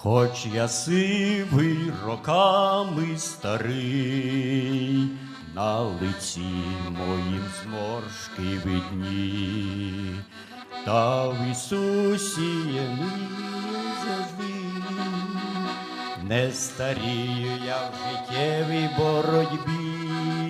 Хоч я сивий роками старий, на лиці моїм зморшки видні, та в Ісусі є завжди. Не старію я в життєвій боротьбі.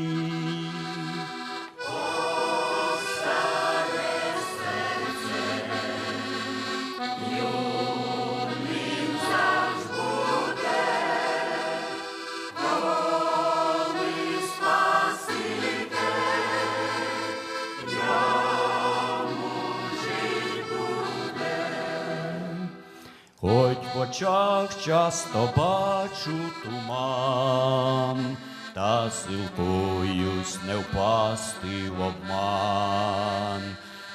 В очах часто бачу туман, та силкуюсь не впасти в обман,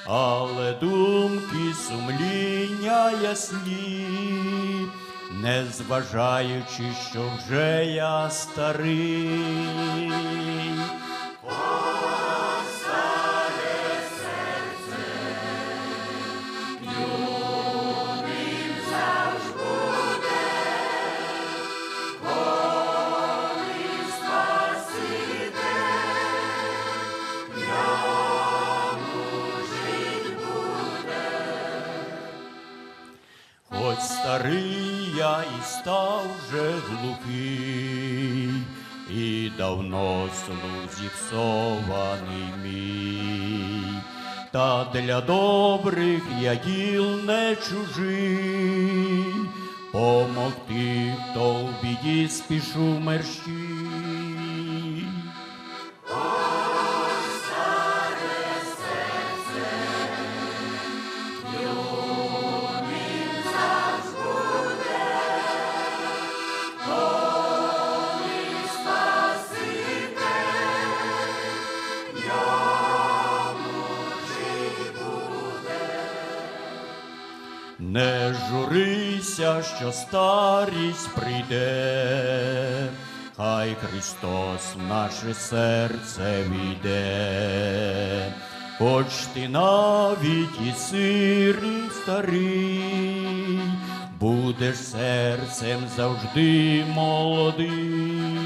але думки сумління ясні, не зважаючи, що вже я старий. Хоч старий я і став вже глухий, і давно слух зіпсований мій, та для добрих я діл не чужий, помогти, то в біді спішу мерщій. Не журися, що старість прийде, хай Христос в наше серце війде, хоч ти навіть і сирий старий, будеш серцем завжди молодий.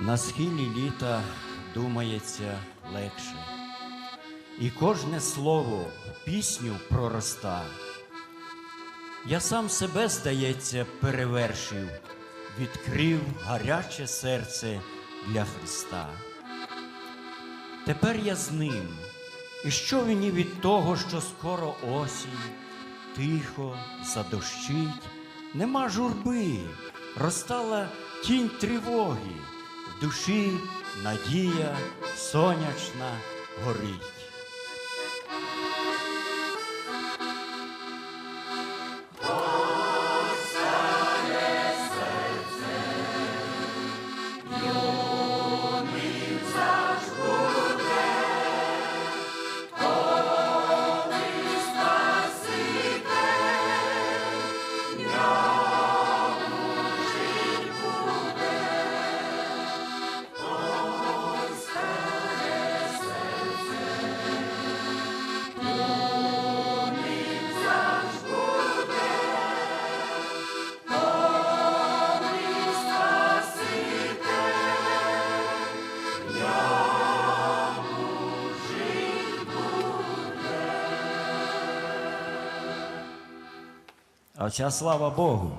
На схилі літа думається легше, і кожне слово пісню пророста. Я сам себе, здається, перевершив, відкрив гаряче серце для Христа. Тепер я з ним, і що мені від того, що скоро осінь, тихо задощить, нема журби, розтала тінь тривоги, в душі надія сонячна горить. А ця слава Богу.